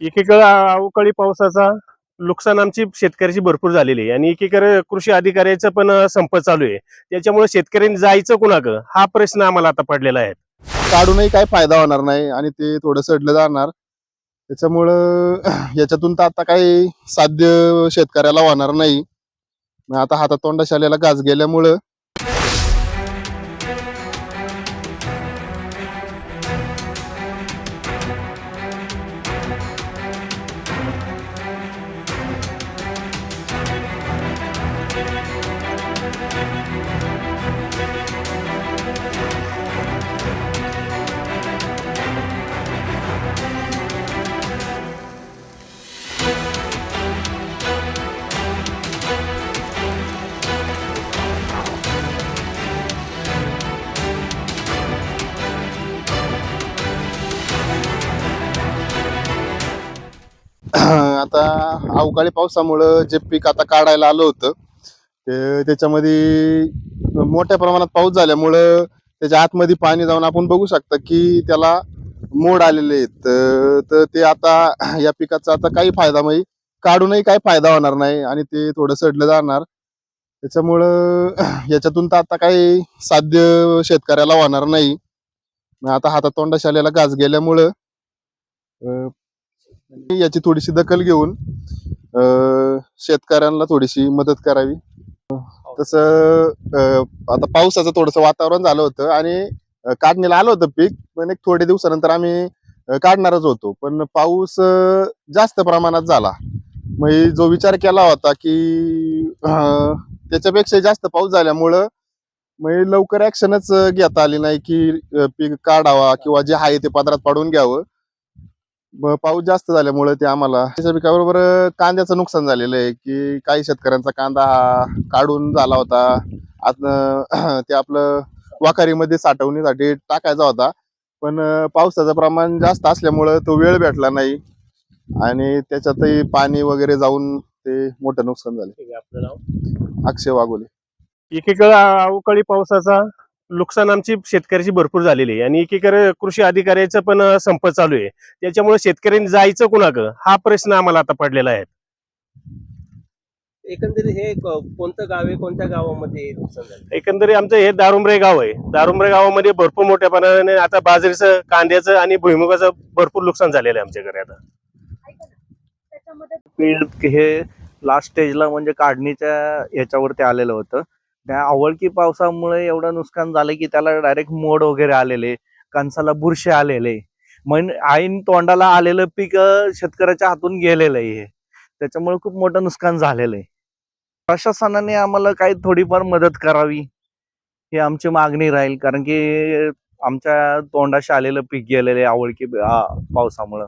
एकीकडे अवकाळी पावसाचा नुकसान आमची शेतकऱ्याची भरपूर झालेली आहे. आणि एकीकडे कृषी अधिकाऱ्याचं पण संप चालू आहे. त्याच्यामुळे शेतकऱ्यांनी जायचं कुणाकडं? हा प्रश्न आम्हाला आता पडलेला आहे. काढूनही काही फायदा होणार नाही आणि ते थोडं सडलं जाणार. त्याच्यामुळं याच्यातून तर आता काही साध्य शेतकऱ्याला होणार नाही. आता हातात तोंडाशालेला गाज गेल्यामुळं आता अवकाळी पावसामुळं जे पीक आता काढायला आलं होतं ते त्याच्यामध्ये मोठ्या प्रमाणात पाऊस झाल्यामुळं त्याच्या आतमध्ये पाणी जाऊन आपण बघू शकता की त्याला मोड आलेले आहेत. तर- तर ते आता या पिकाचा आता काही फायदा म्हणजे काढूनही काही फायदा होणार नाही आणि ते थोडं सडलं जाणार. त्याच्यामुळं याच्यातून तर आता काही साध्य शेतकऱ्याला होणार नाही. आता हातात तोंडाशालेला गाज गेल्यामुळं याची थोडीशी दखल घेऊन शेतकऱ्यांना थोडीशी मदत करावी. तसं आता पावसाचं थोडंसं वातावरण झालं होतं आणि काढणीला आलं होतं पीक. पण एक थोडे दिवसानंतर आम्ही काढणारच होतो. पण पाऊस जास्त प्रमाणात झाला. मग जो विचार केला होता की त्याच्यापेक्षा जास्त पाऊस झाल्यामुळं मग लवकर ऍक्शनच घेता आली नाही की पीक काढावा किंवा जे आहे ते पदरात पाडून घ्यावं. पाऊस जास्त झाल्यामुळे ते आम्हाला त्याच्या पिकाबरोबर कांद्याचं नुकसान झालेलं आहे की काही शेतकऱ्यांचा कांदा हा काढून झाला होता. आतनं ते आपलं वाखारीमध्ये साठवणीसाठी टाकायचा होता. पण पावसाचं प्रमाण जास्त असल्यामुळं तो वेळ भेटला नाही. आणि त्याच्यातही पाणी वगैरे जाऊन ते मोठं नुकसान झालं. आपलं नाव? अक्षय वाघोले. एकीकडे अवकाळी पावसाचा नुकसान आमची शेतकऱ्याची भरपूर झालेली आहे. आणि एकीकडे कृषी अधिकाऱ्याचं पण संप चालू आहे. त्याच्यामुळे शेतकऱ्यांनी जायचं कुणाकडं? हा प्रश्न आम्हाला आता पडलेला आहे. एकंदरीत हे कोणतं गाव आहे? कोणत्या गावामध्ये नुकसान झालं? एकंदरीत आमचं हे दारुमरे गाव आहे. दारुमरे गावामध्ये भरपूर मोठ्या प्रमाणाने आता बाजरीचं कांद्याचं आणि भुईमुगाचं भरपूर नुकसान झालेलं आहे आमच्याकडे आता. पीक हे लास्ट स्टेजला म्हणजे काढणीच्या ह्याच्यावरती आलेलं होतं. त्या आवळकी पावसामुळे एवढं नुकसान झालं की त्याला डायरेक्ट मोड वगैरे आलेले कणसाला बुरशे आलेले. म्हण आईन तोंडाला आलेलं पीक शेतकऱ्याच्या हातून गेलेलं आहे हे. त्याच्यामुळे खूप मोठं नुकसान झालेलं आहे. प्रशासनाने आम्हाला काही थोडीफार मदत करावी ही आमची मागणी राहील. कारण की आमच्या तोंडाशी आलेलं पीक गेलेलं आहे आवळकी आ- पावसामुळं.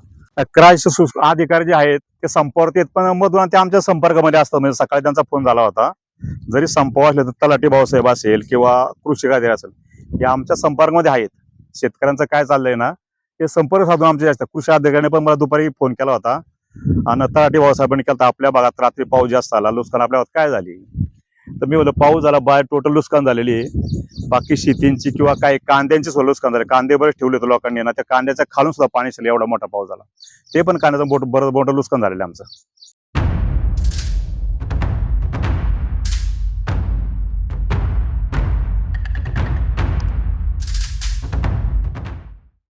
क्रायसिस अधिकारी जे आहेत ते संपर्क येत पण मधून ते आमच्या संपर्कामध्ये असतात. म्हणजे सकाळी त्यांचा फोन झाला होता. जरी संपावर असले तर तलाठी भाऊसाहेब असेल किंवा कृषी कायदे असेल हे आमच्या संपर्कामध्ये आहेत. शेतकऱ्यांचं काय चाललंय ना ते संपर्क साधून आमचे जास्त. कृषी अधिकाऱ्याने पण मला दुपारी फोन केला होता. आणि तलाठी भाऊसाहेबांनी केला आपल्या भागात रात्री पाऊस जास्त आला नुकसान आपल्या भागात काय झाली? तर मी बोललो पाऊस झाला बाहेर टोटल नुकसान झालेली आहे. बाकी शेतींची किंवा काही कांद्यांची सुद्धा नुकसान झाले. कांदे बरेच ठेवले होते लोकांनी ना त्या कांद्याच्या खालून सुद्धा पाणी शिरलं एवढा मोठा पाऊस झाला. ते पण कांद्याचं मोठं बरं मोठं नुकसान झालेलं आमचं.